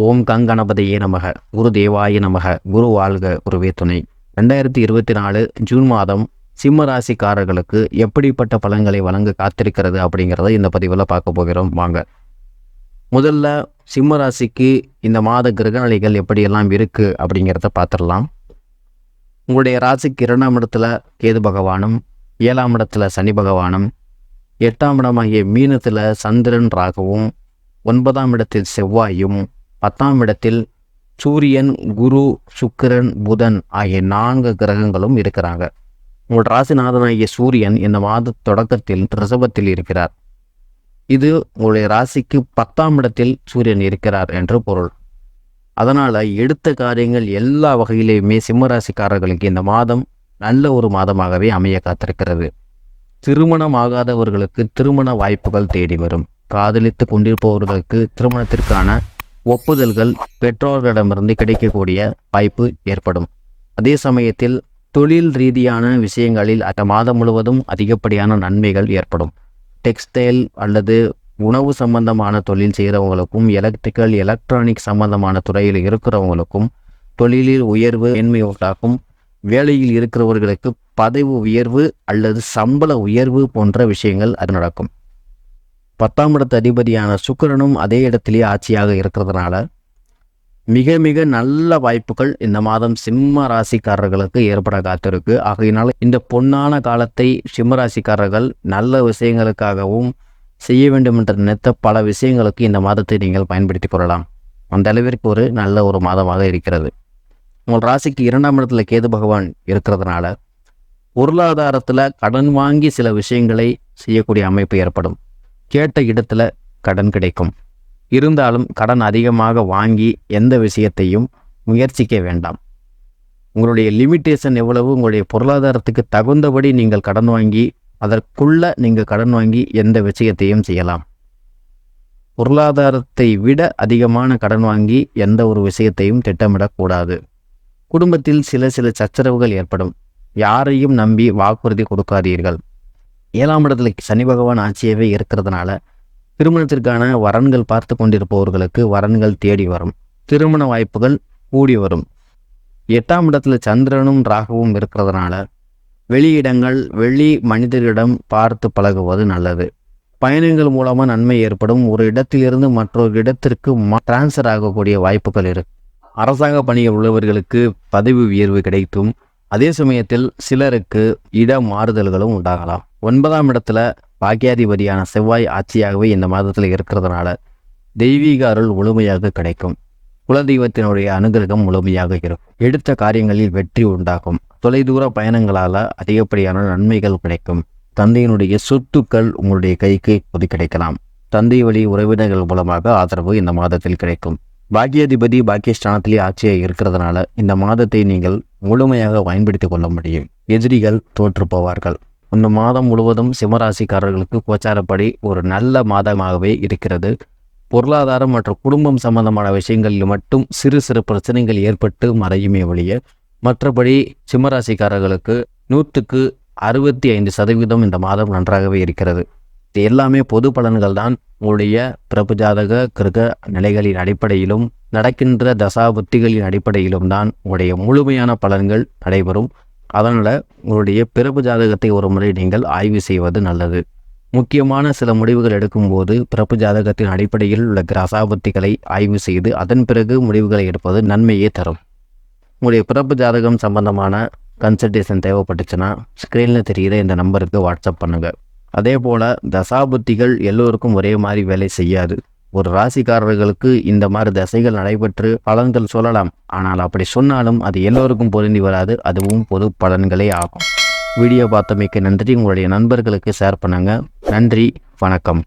ஓம் கங்கணபதியே நமக. குரு தேவாய நமக. குரு வாழ்க குருவே துணை. ரெண்டாயிரத்தி இருபத்தி நாலு ஜூன் மாதம் சிம்ம ராசிக்காரர்களுக்கு எப்படிப்பட்ட பலன்களை வழங்க காத்திருக்கிறது அப்படிங்கிறத இந்த பதிவில் பார்க்க போகிறோம். வாங்க. முதல்ல சிம்ம ராசிக்கு இந்த மாத கிரகநிலைகள் எப்படியெல்லாம் இருக்குது அப்படிங்கிறத பார்த்துடலாம். உங்களுடைய ராசிக்கு இரண்டாம் இடத்துல கேது பகவானும் ஏழாம் இடத்துல சனி பகவானும் எட்டாம் இடமாகிய மீனத்தில் சந்திரன் ராகவும் ஒன்பதாம் இடத்தில் செவ்வாயும் பத்தாம் இடத்தில் சூரியன் குரு சுக்கிரன் புதன் ஆகிய நான்கு கிரகங்களும் இருக்கிறாங்க. உங்கள் ராசிநாதனாகிய சூரியன் இந்த மாத தொடக்கத்தில் ரிசபத்தில் இருக்கிறார். இது உங்களுடைய ராசிக்கு பத்தாம் இடத்தில் சூரியன் இருக்கிறார் என்று பொருள். அதனால் எடுத்த காரியங்கள் எல்லா வகையிலையுமே சிம்மராசிக்காரர்களுக்கு இந்த மாதம் நல்ல ஒரு மாதமாகவே அமைய காத்திருக்கிறது. திருமணம் ஆகாதவர்களுக்கு திருமண வாய்ப்புகள் தேடி வரும். காதலித்து கொண்டிருப்பவர்களுக்கு திருமணத்திற்கான ஒப்புதல்கள் பெற்றோர்களிடமிருந்து கிடைக்கக்கூடிய வாய்ப்பு ஏற்படும். அதே சமயத்தில் தொழில் ரீதியான விஷயங்களில் அந்த மாதம் முழுவதும் அதிகப்படியான நன்மைகள் ஏற்படும். டெக்ஸ்டைல் அல்லது உணவு சம்பந்தமான தொழில் செய்கிறவங்களுக்கும் எலக்ட்ரிக்கல் எலக்ட்ரானிக் சம்பந்தமான துறையில் இருக்கிறவங்களுக்கும் தொழிலில் உயர்வு மேன்மை உண்டாகும். வேலையில் இருக்கிறவர்களுக்கு பதவி உயர்வு அல்லது சம்பள உயர்வு போன்ற விஷயங்கள் அது நடக்கும். பத்தாம் இடத்து அதிபதியான சுக்கரனும் அதே இடத்திலே ஆட்சியாக இருக்கிறதுனால மிக மிக நல்ல வாய்ப்புகள் இந்த மாதம் சிம்ம ராசிக்காரர்களுக்கு ஏற்பட காத்திருக்கு. ஆகையினால் இந்த பொன்னான காலத்தை சிம்ம ராசிக்காரர்கள் நல்ல விஷயங்களுக்காகவும் செய்ய வேண்டும் என்று நினைத்த பல விஷயங்களுக்கு இந்த மாதத்தை நீங்கள் பயன்படுத்தி கொள்ளலாம். அந்த அளவிற்கு ஒரு நல்ல ஒரு மாதமாக இருக்கிறது. உங்கள் ராசிக்கு இரண்டாம் இடத்துல கேது பகவான் இருக்கிறதுனால பொருளாதாரத்தில் கடன் வாங்கி சில விஷயங்களை செய்யக்கூடிய அமைப்பு ஏற்படும். கேட்ட இடத்துல கடன் கிடைக்கும். இருந்தாலும் கடன் அதிகமாக வாங்கி எந்த விஷயத்தையும் முயற்சிக்க வேண்டாம். உங்களுடைய லிமிட்டேஷன் எவ்வளவு உங்களுடைய பொருளாதாரத்துக்கு தகுந்தபடி நீங்கள் கடன் வாங்கி அதற்குள்ள நீங்கள் கடன் வாங்கி எந்த விஷயத்தையும் செய்யலாம். பொருளாதாரத்தை விட அதிகமான கடன் வாங்கி எந்த ஒரு விஷயத்தையும் திட்டமிடக்கூடாது. குடும்பத்தில் சில சில சச்சரவுகள் ஏற்படும். யாரையும் நம்பி வாக்குறுதி கொடுக்காதீர்கள். ஏழாம் இடத்துல சனி பகவான் ஆட்சியவே இருக்கிறதுனால திருமணத்திற்கான வரன்கள் பார்த்து கொண்டிருப்பவர்களுக்கு வரன்கள் தேடி வரும். திருமண வாய்ப்புகள் கூடி வரும். எட்டாம் இடத்துல சந்திரனும் ராகுவும் இருக்கிறதுனால வெளியிடங்கள் வெளி மனிதரிடம் பார்த்து பழகுவது நல்லது. பயணங்கள் மூலமாக நன்மை ஏற்படும். ஒரு இடத்திலிருந்து மற்றொரு இடத்திற்கு டிரான்ஸ்ஃபர் ஆகக்கூடிய வாய்ப்புகள் இருக்கு. அரசாங்க பணியில் உள்ளவர்களுக்கு பதவி உயர்வு கிடைக்கும் அதே சமயத்தில் சிலருக்கு இட மாறுதல்களும் உண்டாகலாம். ஒன்பதாம் இடத்துல பாக்கியாதிபதியான செவ்வாய் ஆட்சியாகவே இந்த மாதத்தில் இருக்கிறதுனால தெய்வீக அருள் முழுமையாக கிடைக்கும். குலதெய்வத்தினுடைய அனுகிரகம் முழுமையாக இருக்கும். எடுத்த காரியங்களில் வெற்றி உண்டாகும். தொலைதூர பயணங்களால் அதிகப்படியான நன்மைகள் கிடைக்கும். தந்தையினுடைய சொத்துக்கள் உங்களுடைய கைக்கு பொது கிடைக்கலாம். தந்தை வழி உறவினர்கள் மூலமாக ஆதரவு இந்த மாதத்தில் கிடைக்கும். பாக்கியாதிபதி பாக்கியஸ்தானத்திலே ஆட்சியாக இருக்கிறதுனால இந்த மாதத்தை நீங்கள் முழுமையாக பயன்படுத்தி கொள்ள முடியும். எதிரிகள் தோற்று போவார்கள் இந்த மாதம் முழுவதும் சிம்மராசிக்காரர்களுக்கு கோச்சாரப்படி ஒரு நல்ல மாதமாகவே இருக்கிறது. பொருளாதாரம் மற்றும் குடும்பம் சம்பந்தமான விஷயங்களில் மட்டும் சிறு சிறு பிரச்சனைகள் ஏற்பட்டு மறையுமே ஒழிய மற்றபடி சிம்மராசிக்காரர்களுக்கு நூற்றுக்கு அறுபத்தி ஐந்து சதவீதம் இந்த மாதம் நன்றாகவே இருக்கிறது. இது எல்லாமே பொது பலன்கள் தான் உங்களுடைய பிறப்பு ஜாதக கிரக நிலைகளின் அடிப்படையிலும் நடக்கின்ற தசாபுத்திகளின் அடிப்படையிலும் தான் உங்களுடைய முழுமையான பலன்கள் நடைபெறும். அதனால் உங்களுடைய பிறப்பு ஜாதகத்தை ஒரு முறை நீங்கள் ஆய்வு செய்வது நல்லது. முக்கியமான சில முடிவுகள் எடுக்கும்போது பிறப்பு ஜாதகத்தின் அடிப்படையில் உள்ள கிரசாபத்திகளை ஆய்வு செய்து அதன் பிறகு முடிவுகளை எடுப்பது நன்மையே தரும். உங்களுடைய பிறப்பு ஜாதகம் சம்பந்தமான கன்சல்டேஷன் தேவைப்பட்டுச்சுன்னா ஸ்க்ரீனில் தெரிகிற இந்த நம்பருக்கு வாட்ஸ்அப் பண்ணுங்கள் அதே போல் தசாபுத்திகள் எல்லோருக்கும் ஒரே மாதிரி வேலை செய்யாது. ஒரு ராசிக்காரர்களுக்கு இந்த மாதிரி தசைகள் நடைபெற்று பலன்கள் சொல்லலாம். ஆனால் அப்படி சொன்னாலும் அது எல்லோருக்கும் பொருந்தி வராது. அதுவும் பொது பலன்களே ஆகும். வீடியோ பார்த்தமைக்கு நன்றி. உங்களுடைய நண்பர்களுக்கு ஷேர் பண்ணுங்கள் நன்றி. வணக்கம்.